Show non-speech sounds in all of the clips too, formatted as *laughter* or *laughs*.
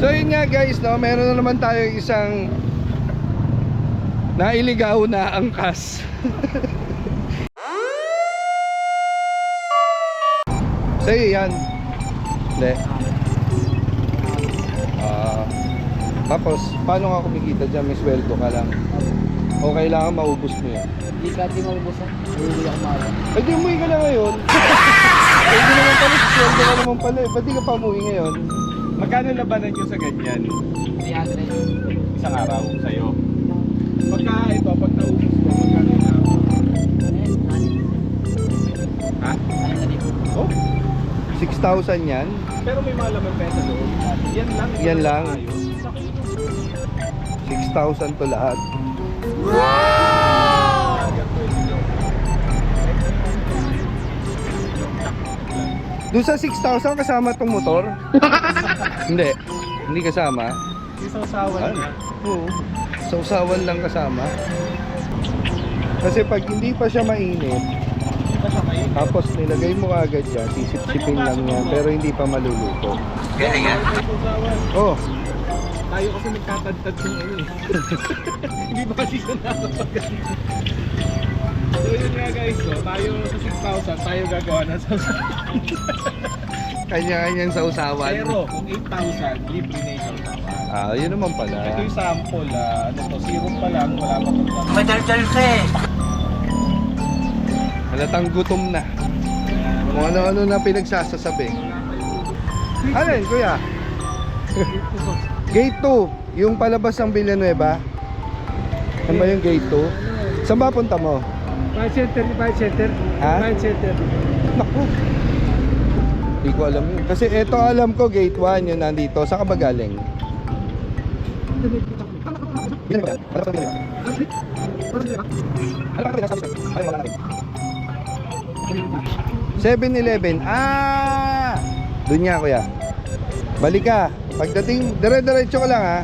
So yun nga guys, no, meron na naman tayo isang nailigaw na angkas. *laughs* Sa'yo yan. Hindi. Ah. tapos, paano nga kumikita dyan? May sweldo ka lang. O kailangan maubos mo yan. Hindi ka di maubusan. Uuwi ako maaga. Eh di umuwi ka na ngayon. *laughs* eh di naman pala, sweldo ka naman pala eh. Ba't di ka pa umuwi ngayon? Magkano labanan nyo sa ganyan? 300. Isang araw sa'yo. Pagka ito, pag naubos mo, magkano na? Ha? Oh, 6,000 yan. pero may mga laman pa yan lang. Yan lang. Ayos. 6,000 to lahat. Doon sa 6,000 kasama tong motor? *laughs* Hindi. Hindi kasama. Isausawan ano? niya. Oo. Sausawan lang kasama. Kasi pag hindi pa siya mainit, tapos nilagay mo agad yan, sisip-sipin lang yan, pero hindi pa maluluto. Galing ah. yan? Oo. Oh. Tayo kasi nagtatagtad ng ano eh. *laughs* hindi ba kasi siya nakapagano? So yun nga guys, tayo sa 6,000, tayo gagawa ng 6,000. *laughs* Kanya-kanyan sa usawan. Pero kung 8,000, libre na yung usawan. Ah, yun naman pala. Ito yung sample, ah, ano to, zero pa lang, wala pa pag Madaldal ka eh. Halatang gutom na. Kung ano-ano na pinagsasasabi. Ano kuya? gate 2. Yung palabas ng Villanueva. Ano ba yung gate 2? Saan ba punta mo? Bike center, bike center. Ha? Bike center. Naku. Hindi ko alam yun. Kasi ito alam ko, gate 1, yun nandito. Saan ka ba galing? Seven Eleven. Ah! Doon niya, kuya. Balik ka. Pagdating, dire-diretso ka lang ha.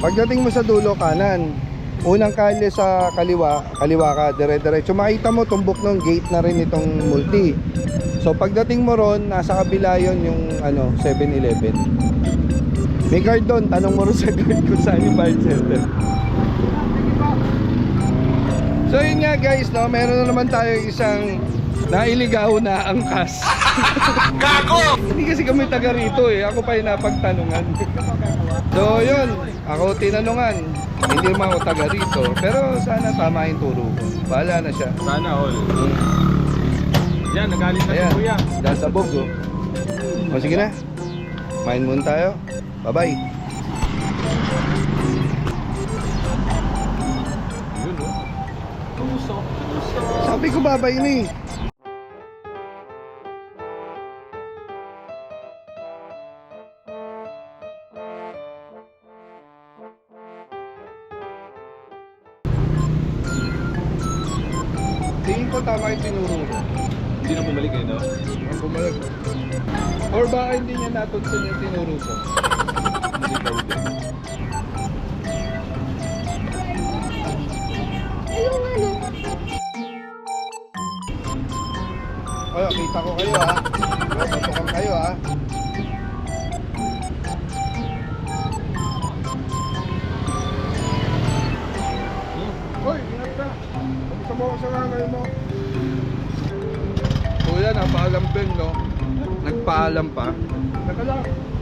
Pagdating mo sa dulo, kanan. Unang kalye sa kaliwa, kaliwa ka, dire-diretso. Makita mo, tumbok ng gate na rin itong multi. So pagdating mo ron, nasa kabila yon yung ano, 7-Eleven. May guard doon, tanong mo rin sa *laughs* guard kung saan yung fire center. So yun nga guys, no, meron na naman tayo isang nailigaw na angkas. *laughs* Gago! Hindi kasi kami taga rito eh, ako pa yung napagtanungan. So yun, ako tinanungan. Hindi naman ako taga rito, pero sana tama yung turo ko. Bahala na siya. Sana all. Yan, nagalit na si Ayan, kuya. dasabog oh. O sige na, main muna tayo. Bye-bye. Yun oh. Tusok, tusok. Sabi ko babay na eh. Tingin ko tama yung tinuro ko. Hindi na bumalik eh, no? Ang bumalik. Or baka hindi niya natutunan yung tinuro ko. Hindi daw din. Ay, kita ko kayo ha. Matukan kayo ha. Din, no? Nagpaalam pa. Teka lang.